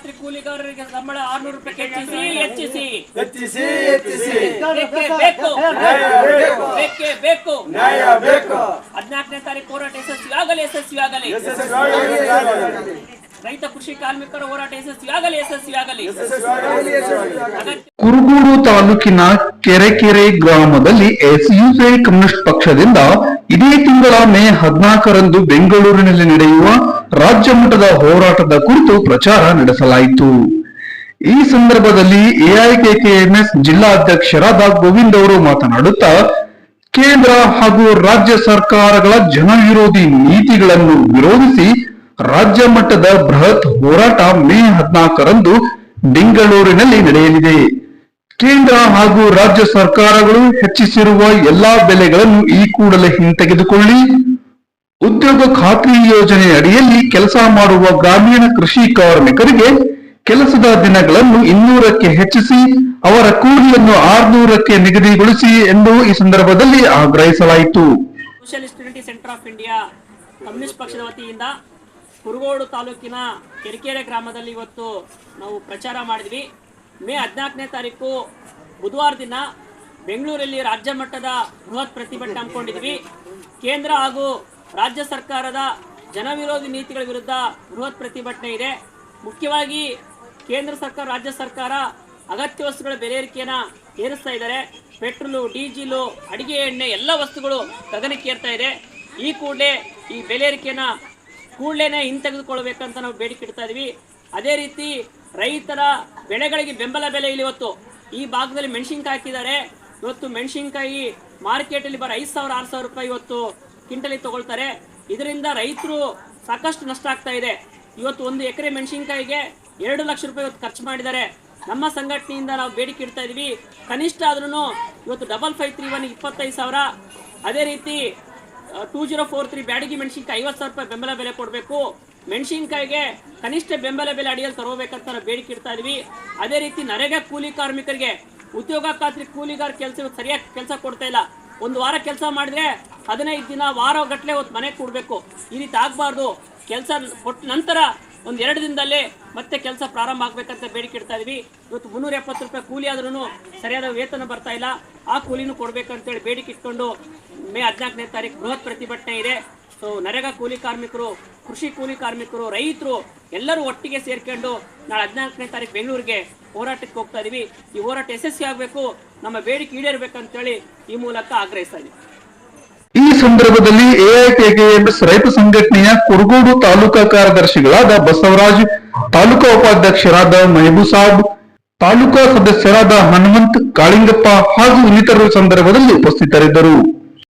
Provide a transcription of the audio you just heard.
ನೌಕರರಿಗೆ ಸಂಬಳ ಆರ್ನೂರು ರೂಪಾಯಿ ಹೆಚ್ಚಿಸಿ ಹೆಚ್ಚಿಸಿ. ಹೆಚ್ಚಿಸಿ ಹೆಚ್ಚಿಸಿ. ಬೇಕೇ ಬೇಕು. ಬೇಕು. ಬೇಕೇ ಬೇಕು. ನ್ಯಾಯ ಬೇಕು. ಹದಿನಾಲ್ಕನೇ ತಾರೀಕು ಹೋರಾಟ ಯಶಸ್ವಿ ಆಗಲಿ ಯಶಸ್ವಿ ಆಗಲಿ. ರೈತ ಕೃಷಿ ಕಾರ್ಮಿಕರ ಹೋರಾಟ ಯಶಸ್ವಿ ಆಗಲಿ ಯಶಸ್ವಿ ಆಗಲಿ. ಕುರುಗೂರು ತಾಲೂಕಿನ ಕೆರೆಕೆರೆ ಗ್ರಾಮದಲ್ಲಿ ಎಸ್ಯುಸಿಐ ಕಮ್ಯುನಿಸ್ಟ್ ಪಕ್ಷದಿಂದ ಇದೇ ತಿಂಗಳ ಮೇ ಹದಿನಾಲ್ಕರಂದು ಬೆಂಗಳೂರಿನಲ್ಲಿ ನಡೆಯುವ ರಾಜ್ಯ ಮಟ್ಟದ ಹೋರಾಟದ ಕುರಿತು ಪ್ರಚಾರ ನಡೆಸಲಾಯಿತು. ಈ ಸಂದರ್ಭದಲ್ಲಿ ಎಐಕೆಕೆಎಂಎಸ್ ಜಿಲ್ಲಾಧ್ಯಕ್ಷರಾದ ಗೋವಿಂದ್ ಅವರು ಮಾತನಾಡುತ್ತಾ, ಕೇಂದ್ರ ಹಾಗೂ ರಾಜ್ಯ ಸರ್ಕಾರಗಳ ಜನವಿರೋಧಿ ನೀತಿಗಳನ್ನು ವಿರೋಧಿಸಿ ರಾಜ್ಯ ಮಟ್ಟದ ಬೃಹತ್ ಹೋರಾಟ ಮೇ ಹದಿನಾಲ್ಕರಂದು ಬೆಂಗಳೂರಿನಲ್ಲಿ ನಡೆಯಲಿದೆ. ಕೇಂದ್ರ ಹಾಗೂ ರಾಜ್ಯ ಸರ್ಕಾರಗಳು ಹೆಚ್ಚಿಸಿರುವ ಎಲ್ಲಾ ಬೆಲೆಗಳನ್ನು ಈ ಕೂಡಲೇ ಹಿಂತೆಗೆದುಕೊಳ್ಳಿ. ಉದ್ಯೋಗ ಖಾತ್ರಿ ಯೋಜನೆ ಅಡಿಯಲ್ಲಿ ಕೆಲಸ ಮಾಡುವ ಗ್ರಾಮೀಣ ಕೃಷಿ ಕಾರ್ಮಿಕರಿಗೆ ಕೆಲಸದ ದಿನಗಳನ್ನು ಇನ್ನೂರಕ್ಕೆ ಹೆಚ್ಚಿಸಿ, ಅವರ ಕೂಲಿಯನ್ನು ಆರ್ನೂರಕ್ಕೆ ನಿಗದಿಗೊಳಿಸಿ ಎಂದು ಈ ಸಂದರ್ಭದಲ್ಲಿ ಆಗ್ರಹಿಸಲಾಯಿತು. ಸೆಂಟರ್ ಆಫ್ ಇಂಡಿಯಾ ಕಮ್ಯುನಿಸ್ಟ್ ಪಕ್ಷದ ವತಿಯಿಂದ ಕುರುಗೋಡು ತಾಲೂಕಿನ ಕೆರಿಕೆರೆ ಗ್ರಾಮದಲ್ಲಿ ಇವತ್ತು ನಾವು ಪ್ರಚಾರ ಮಾಡಿದ್ವಿ. ಮೇ ಹದಿನಾಲ್ಕನೇ ತಾರೀಕು ಬುಧವಾರ ದಿನ ಬೆಂಗಳೂರಲ್ಲಿ ರಾಜ್ಯ ಮಟ್ಟದ ಬೃಹತ್ ಪ್ರತಿಭಟನೆ ಹಮ್ಮಿಕೊಂಡಿದ್ವಿ. ಕೇಂದ್ರ ಹಾಗೂ ರಾಜ್ಯ ಸರ್ಕಾರದ ಜನವಿರೋಧಿ ನೀತಿಗಳ ವಿರುದ್ಧ ಬೃಹತ್ ಪ್ರತಿಭಟನೆ ಇದೆ. ಮುಖ್ಯವಾಗಿ ಕೇಂದ್ರ ಸರ್ಕಾರ, ರಾಜ್ಯ ಸರ್ಕಾರ ಅಗತ್ಯ ವಸ್ತುಗಳ ಬೆಲೆ ಏರಿಕೆಯನ್ನು ಏರಿಸ್ತಾ ಇದ್ದಾರೆ. ಪೆಟ್ರೋಲು ಡೀಸೆಲು ಅಡಿಗೆ ಎಣ್ಣೆ ಎಲ್ಲ ವಸ್ತುಗಳು ಗಗನಕ್ಕೆ ಏರ್ತಾ ಇದೆ. ಈ ಕೂಡಲೇ ಈ ಬೆಲೆ ಏರಿಕೆಯನ್ನು ಕೂಡಲೇ ಹಿಂತೆಗೆದುಕೊಳ್ಬೇಕಂತ ನಾವು ಬೇಡಿಕೆ ಇಡ್ತಾ ಇದೀವಿ. ಅದೇ ರೀತಿ ರೈತರ ಬೆಳೆಗಳಿಗೆ ಬೆಂಬಲ ಬೆಲೆ ಇಲ್ಲಿ ಇವತ್ತು ಈ ಭಾಗದಲ್ಲಿ ಮೆಣಸಿನ್ಕಾಯಿ ಹಾಕಿದ್ದಾರೆ. ಇವತ್ತು ಮೆಣಸಿನ್ಕಾಯಿ ಮಾರ್ಕೆಟಲ್ಲಿ ಬರೋ ಐದು ಸಾವಿರ, ಆರು ಸಾವಿರ ರೂಪಾಯಿ ಇವತ್ತು ಕ್ವಿಂಟಲಿ ತಗೊಳ್ತಾರೆ. ಇದರಿಂದ ರೈತರು ಸಾಕಷ್ಟು ನಷ್ಟ ಆಗ್ತಾ ಇದೆ. ಇವತ್ತು ಒಂದು ಎಕರೆ ಮೆಣಸಿನ್ಕಾಯಿಗೆ ಎರಡು ಲಕ್ಷ ರೂಪಾಯಿ ಇವತ್ತು ಖರ್ಚು ಮಾಡಿದ್ದಾರೆ. ನಮ್ಮ ಸಂಘಟನೆಯಿಂದ ನಾವು ಬೇಡಿಕೆ ಇಡ್ತಾ ಇದೀವಿ. ಕನಿಷ್ಠ ಆದ್ರೂ ಇವತ್ತು ಡಬಲ್ ಫೈವ್ ತ್ರೀ ಒನ್ ಇಪ್ಪತ್ತೈದು ಸಾವಿರ. ಅದೇ ರೀತಿ two zero four three Byadgi ಮೆಣಸಿನ್ಕಾಯಿ ಐವತ್ತು ಸಾವಿರ ರೂಪಾಯಿ ಬೆಂಬಲ ಬೆಲೆ ಕೊಡಬೇಕು. ಮೆಣಸಿನ್ಕಾಯಿಗೆ ಕನಿಷ್ಠ ಬೆಂಬಲ ಬೆಲೆ ಅಡಿಯಲ್ಲಿ ತರಬೇಕಂತ ನಾವು ಬೇಡಿಕೆ ಇಡ್ತಾ ಇದೀವಿ. ಅದೇ ರೀತಿ ನರೇಗಾ ಕೂಲಿ ಕಾರ್ಮಿಕರಿಗೆ ಉದ್ಯೋಗ ಖಾತ್ರಿ ಕೂಲಿಗಾರ ಕೆಲಸ ಸರಿಯಾಗಿ ಕೆಲಸ ಕೊಡ್ತಾ ಇಲ್ಲ. ಒಂದು ವಾರ ಕೆಲಸ ಮಾಡಿದ್ರೆ ಹದಿನೈದು ದಿನ, ವಾರ ಗಟ್ಟಲೆ ಹೊತ್ತು ಮನೆಗೆ ಕೊಡಬೇಕು. ಈ ರೀತಿ ಆಗಬಾರ್ದು. ಕೆಲಸ ಕೊಟ್ಟ ನಂತರ ಒಂದು ಎರಡು ದಿನದಲ್ಲೇ ಮತ್ತೆ ಕೆಲಸ ಪ್ರಾರಂಭ ಆಗಬೇಕಂತ ಬೇಡಿಕೆ ಇಡ್ತಾ ಇದ್ವಿ. ಇವತ್ತು ಮುನ್ನೂರ ಎಪ್ಪತ್ತು ರೂಪಾಯಿ ಕೂಲಿ ಆದ್ರೂ ಸರಿಯಾದ ವೇತನ ಬರ್ತಾ ಇಲ್ಲ. ಆ ಕೂಲಿನೂ ಕೊಡಬೇಕಂತೇಳಿ ಬೇಡಿಕೆ ಇಟ್ಕೊಂಡು ಮೇ ಹದಿನಾಲ್ಕನೇ ತಾರೀಕು ಬೃಹತ್ ಪ್ರತಿಭಟನೆ ಇದೆ. ಸೊ ನರೇಗಾ ಕೂಲಿ ಕಾರ್ಮಿಕರು, ಕೃಷಿ ಕೂಲಿ ಕಾರ್ಮಿಕರು, ರೈತರು ಎಲ್ಲರೂ ಒಟ್ಟಿಗೆ ಸೇರ್ಕೊಂಡು ನಾಳೆ ಹದಿನಾಲ್ಕನೇ ತಾರೀಕು ಬೆಂಗಳೂರಿಗೆ ಹೋರಾಟಕ್ಕೆ ಹೋಗ್ತಾ ಇದೀವಿ. ಈ ಹೋರಾಟ ಯಶಸ್ವಿ ಆಗಬೇಕು. ನಮ್ಮ ಬೇಡಿಕೆ ಈಡೇರಬೇಕಂತೇಳಿ ಈ ಮೂಲಕ ಆಗ್ರಹಿಸ್ತಾ ಇದೀವಿ. ಈ ಸಂದರ್ಭದಲ್ಲಿ ಎಐಟಿಎಂಎಸ್ ರೈತ ಸಂಘಟನೆಯ ಕುರುಗೋಡು ತಾಲೂಕಾ ಕಾರ್ಯದರ್ಶಿಗಳಾದ ಬಸವರಾಜ್, ತಾಲೂಕಾ ಉಪಾಧ್ಯಕ್ಷರಾದ ಮೆಹಬೂಸಾಬ್ ತಾಲೂಕಾ ಸದಸ್ಯರಾದ ಹನುಮಂತ್ ಕಾಳಿಂಗಪ್ಪ ಹಾಗೂ ಇನ್ನಿತರರು ಸಂದರ್ಭದಲ್ಲಿ ಉಪಸ್ಥಿತರಿದ್ದರು.